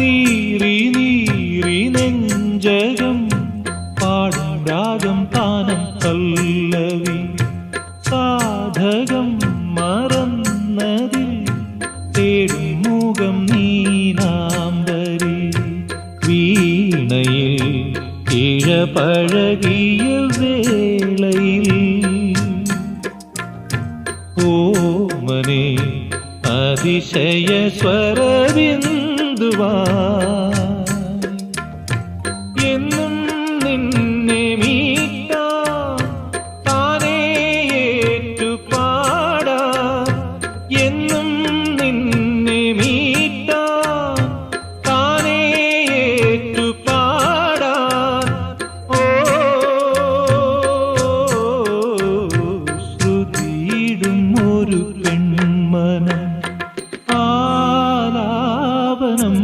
നീറി നീറി നെഞ്ചകം പാടും രാഗം താനം പല്ലവി സാധകം മറന്നതിൽ തേടും മുഖം നീനാമ്പരി വീണയിൽ ഇഴപഴകിയ വേളയിൽ ഓമനെ അതിശയ തരുവാൻ എന്നും നിന്നെ മീട്ടാ താനേ ഏറ്റു പാടാ എന്നും നിന്നെ മീട്ടാ താനേ ഏറ്റു പാടാ ഓ ശ്രുതിയിടും ഒരു വനം